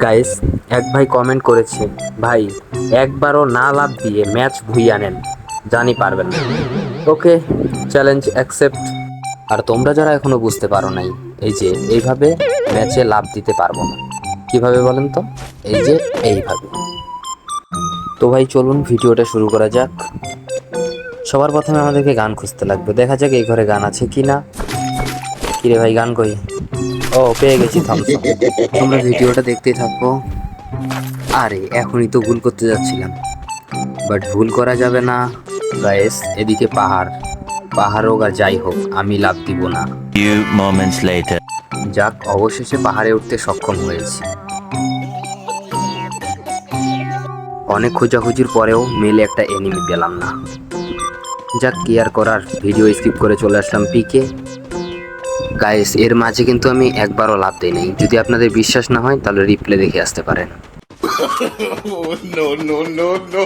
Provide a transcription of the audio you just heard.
Guys এক ভাই comment করেছে, ভাই, একবারও না লাভ দিয়ে ম্যাচ ভুইয়া নেন, জানি পারবেন না। ওকে চ্যালেঞ্জ অ্যাকসেপ্ট আর তোমরা যারা এখনও বুঝতে পারো নাই, এই যে এইভাবে ম্যাচে লাভ দিতে পারব না, কীভাবে বলেন তো? এই যে এইভাবে। তো ভাই, চলুন ভিডিওটা শুরু করা যাক। সবার প্রথমে আমাদেরকে গান খুঁজতে লাগবে। দেখা যাক এই ঘরে গান আছে কি না কিরে ভাই গান কই ও পেয়ে গেছি থামস তোমরা ভিডিওটা দেখতেই থাকো। আরে এখনই তো ভুল করতে যাচ্ছিলাম। বাট ভুল করা যাবে না। গায়েস এদিকে পাহাড়। পাহাড় হোক আর যাই হোক আমি লাভ দিব না। Few moments later. যাক অবশেষে পাহাড়ে উঠতে সক্ষম হয়েছি। অনেক খোঁজাখুঁজির পরেও মেলে একটা এনিমি পেলাম না। যাক কি আর করার। ভিডিও স্কিপ করে চলে আসলাম পিকে গাইস এর মাঝে কিন্তু আমি একবারও লাভ দিই নাই। যদি আপনাদের বিশ্বাস না হয় তাহলে রিপ্লে দেখে আসতে পারেন। Oh, no, no, no, no.